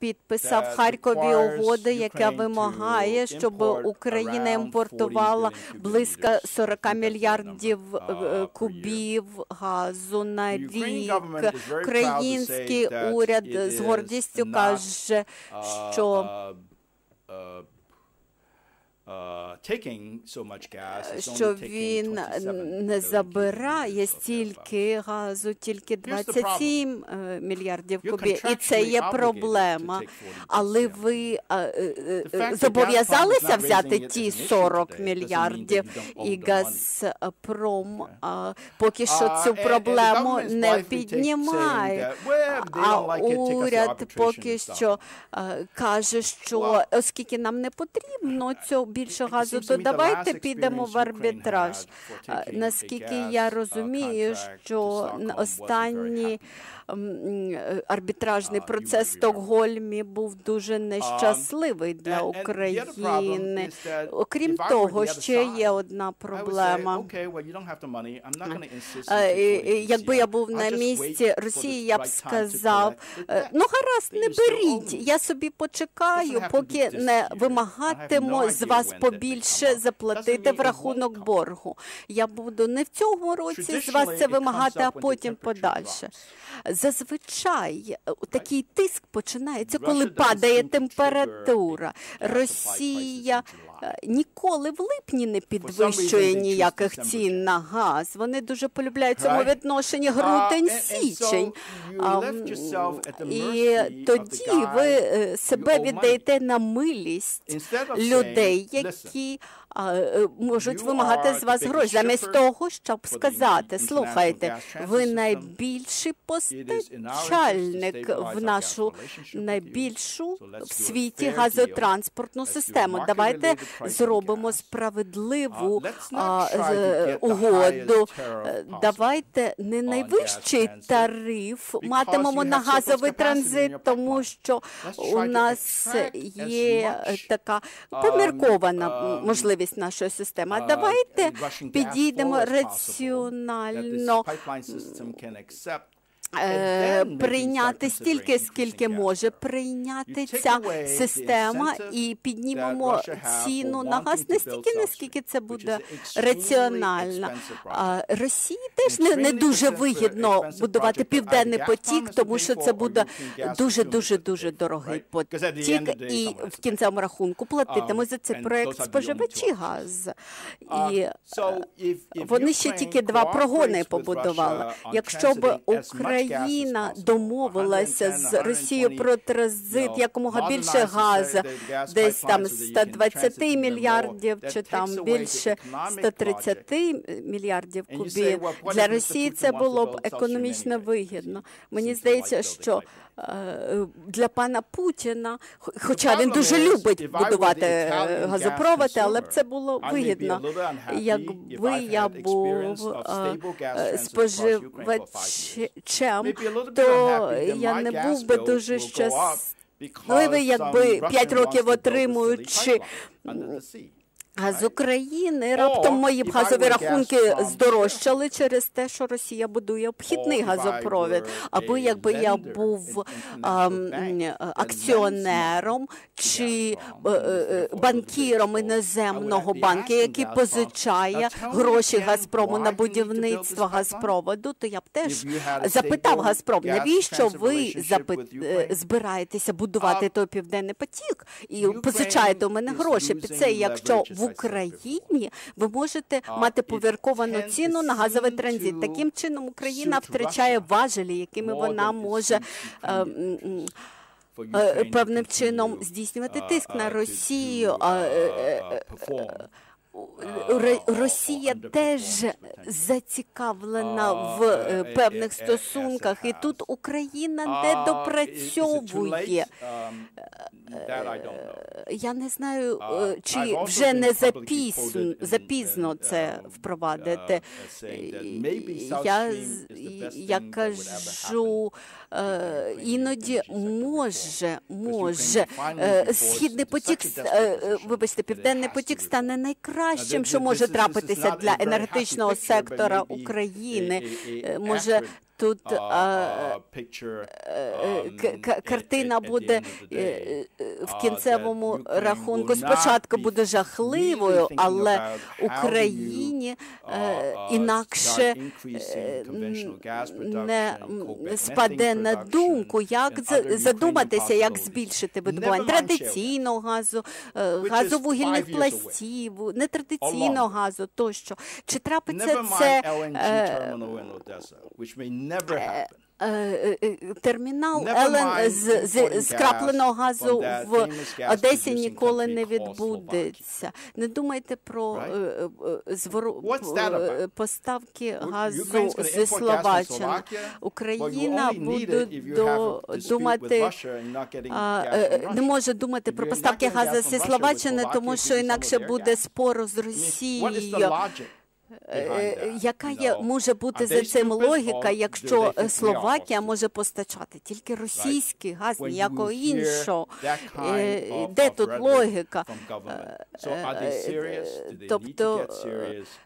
підписав в Харкові угоди, яка вимагає, щоб Україна імпортувала близько 40 мільярдів е, кубів газу на рік. Український уряд з гордістю каже, що що він не забирає стільки газу, тільки 27 мільярдів кубів. І це є проблема. Але ви зобов'язалися взяти ті 40 мільярдів, і Газпром поки що цю проблему не піднімає. А уряд поки що каже, що оскільки нам не потрібно цього більше газу, то давайте підемо в арбітраж. Наскільки я розумію, що останні арбітражний процес в Стокгольмі був дуже нещасливий для України. Окрім того, ще є одна проблема. Якби я був на місці Росії, я б сказав: ну гаразд, не беріть. Я собі почекаю, поки не вимагатиму з вас побільше заплатити в рахунок боргу. Я буду не в цьому році з вас це вимагати, а потім подальше. Зазвичай такий тиск починається, коли падає температура. Росія ніколи в липні не підвищує ніяких цін на газ. Вони дуже полюбляють цьому відношенні грудень-січень. І тоді ви себе віддаєте на милість людей, які можуть вимагати з вас гроші, замість того, щоб сказати: слухайте, ви найбільший постачальник в нашу найбільшу в світі газотранспортну систему. Давайте зробимо справедливу угоду. Давайте не найвищий тариф матимемо на газовий транзит, тому що у нас є така поміркована можливість нашої системи. А давайте підійдемо раціонально прийняти стільки, скільки може прийняти ця система, і піднімемо ціну на газ. не стільки, наскільки це буде раціонально. Росії теж не, не дуже вигідно будувати південний потік, тому що це буде дуже дуже дуже дорогий потік, і в кінцевому рахунку платитимуть за цей проект споживачі газ. І вони ще тільки два прогони побудували. Якщо б Україна Україна домовилася з Росією про транзит якомога більше газу, десь там 120 мільярдів, чи там більше 130 мільярдів кубів. Для Росії це було б економічно вигідно. Мені здається, що для пана Путіна, хоча він дуже любить будувати газопроводи, але б це було вигідно. Якби я був споживачем, то я не був би дуже щасливий, якби п'ять років отримуючи з України раптом мої газові рахунки здорожчали через те, що Росія будує обхідний газопровід. Або якби я був ем, акціонером чи банкіром іноземного банку, який позичає гроші Газпрому на будівництво газпроводу, то я б теж запитав Газпром, навіщо ви збираєтеся будувати той південний потік і позичаєте у мене гроші під це, якщо в Україні ви можете мати поверковану ціну на газовий транзит. Таким чином Україна втрачає важелі, якими вона може певним чином здійснювати тиск на Росію. Росія теж зацікавлена в певних стосунках, і тут Україна не допрацьовує. Я не знаю, чи вже не запізно, запізно це впровадити. Я, я кажу, іноді може, може, східний потік, вибачте, південний потік стане найкращим, що може трапитися для енергетичного сектора України. Може тут uh, uh, е, um, картина буде е, е, в uh, кінцевому рахунку. Спочатку буде жахливою, але Україні uh, е, uh, інакше е, не спаде на думку, як задуматися, як збільшити видобування традиційного газу, е, газу вугільних пластів, нетрадиційного газу тощо. Чи трапиться це е, е, е, е, термінал Елен з, з скрапленого газу в Одесі ніколи не відбудеться. Не думайте про е, е, е, поставки газу зі Словаччини. Україна буде до- думати е, не може думати про поставки газу зі Словаччини, тому що інакше буде спору з Росією. Е? Яка є може бути за цим логіка, якщо е, Словакія може постачати тільки російський газ, ніякого іншого? Е, Де тут логіка? Е, е, Тобто,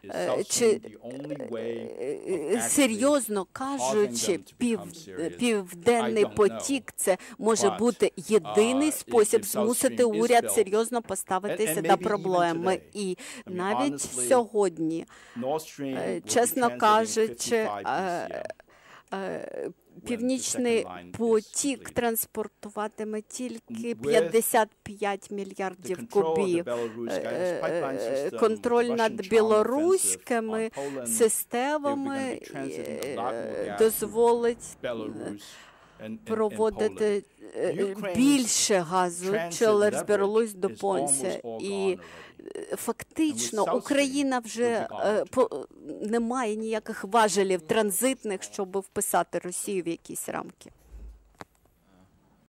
е, чи е, серйозно кажучи, пів, південний потік це може бути єдиний uh, спосіб змусити уряд серйозно поставитися до проблеми. І навіть сьогодні Е, чесно кажучи, 55 е, BCM. е, the Північний потік транспортуватиме тільки With 55 The мільярдів кубів. Е, е, Контроль над білоруськими системами е, дозволить Проводити е, більше газу через Білорусь до Понця. І е, фактично Україна вже е, не має ніяких важелів транзитних, щоб вписати Росію в якісь рамки.